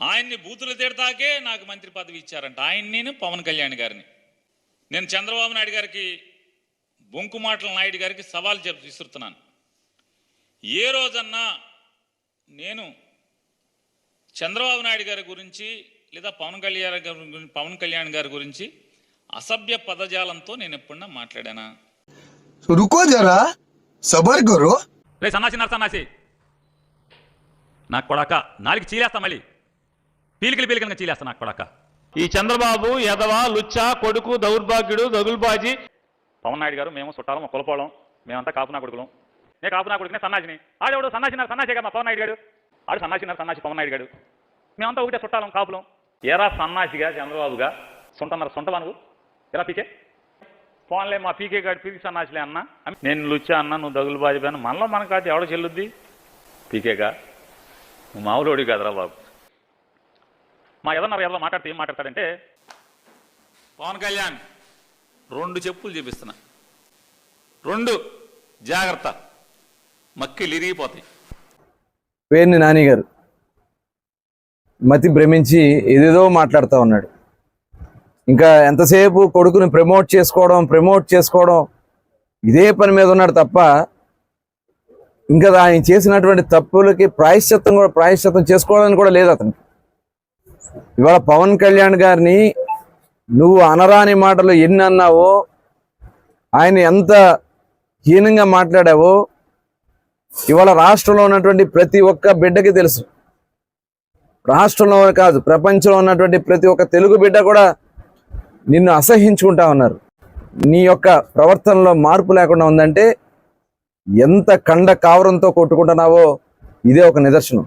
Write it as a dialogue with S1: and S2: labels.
S1: ఆయన్ని బూతులు తిడతాకే నాకు మంత్రి పదవి ఇచ్చారంట. ఆయన్ని నేను పవన్ కళ్యాణ్ గారిని. నేను చంద్రబాబు నాయుడు గారికి బొంకు మాటల నాయుడు గారికి సవాల్ చెప్ విసురుతున్నాను. ఏ రోజన్నా నేను చంద్రబాబు నాయుడు గారి గురించి లేదా పవన్ కళ్యాణ్ గారి పవన్ కళ్యాణ్ గారి గురించి అసభ్య పదజాలంతో నేను ఎప్పుడన్నా మాట్లాడానా? సన్నాసి నరసన్నాసి. నాకు కొడాక నాలుగు చీలేస్తా మళ్ళీ. పీలికలు పీలికలుగా చీలేస్తా నాకు కొడక
S2: ఈ చంద్రబాబు యదవ లుచ్చ కొడుకు దౌర్భాగ్యుడు దగులుబాజీ.
S1: పవన్ నాయుడు గారు మేము చుట్టాలం కులపోవడం మేమంతా కాపునా కొడుకులం. నేను కాపునా కొడుకునే సన్నాసిని. ఆడేవాడు సన్నాసినారు సన్నాసే కదా మా పవన్ నాయుడు గారు. ఆడు సన్నాసినారు సన్నాసి పవన్ నాయుడు గారు. మేమంతా ఒకటే చుట్టాలం కాపులం. ఎరా సన్నాసిగా చంద్రబాబుగా? సొంటన్నారు సొంటవా నువ్వు ఎలా పీకే? ఫోన్లే మా పీకే గారు పీకి సన్నాసిలే అన్న. నేను లుచ్చా అన్న నువ్వు దగులు అన్న. మనలో మనకు అది ఎవడ చెల్లుద్ది? పీకేగా? నువ్వు మామూలుడి కాదురా బాబు. మా ఎదన్నారు ఎవరో మాట్లాడితే ఏం మాట్లాడతాడంటే పవన్ కళ్యాణ్ రెండు చెప్పులు చూపిస్తున్నా. రెండు జాగ్రత్త. మక్కిలు ఇరిగిపోతాయి.
S3: పేరుని నాని గారు మతి భ్రమించి ఏదేదో మాట్లాడుతూ ఉన్నాడు. ఇంకా ఎంతసేపు కొడుకుని ప్రమోట్ చేసుకోవడం ప్రమోట్ చేసుకోవడం ఇదే పని మీద ఉన్నాడు తప్ప ఇంకా ఆయన చేసినటువంటి తప్పులకి ప్రాయశ్చిత్తం కూడా ప్రాయశ్చిత్తం చేసుకోవడానికి కూడా లేదు అతనికి. ఇవాళ పవన్ కళ్యాణ్ గారిని నువ్వు అనరాని మాటలు ఎన్ని అన్నావో ఆయన ఎంత హీనంగా మాట్లాడావో ఇవాళ రాష్ట్రంలో ఉన్నటువంటి ప్రతి ఒక్క బిడ్డకి తెలుసు. రాష్ట్రంలో కాదు ప్రపంచంలో ఉన్నటువంటి ప్రతి ఒక్క తెలుగు బిడ్డ కూడా నిన్ను అసహించుకుంటా ఉన్నారు. నీ యొక్క ప్రవర్తనలో మార్పు లేకుండా ఉందంటే ఎంత కండ కావరంతో కొట్టుకుంటున్నావో ఇదే ఒక నిదర్శనం.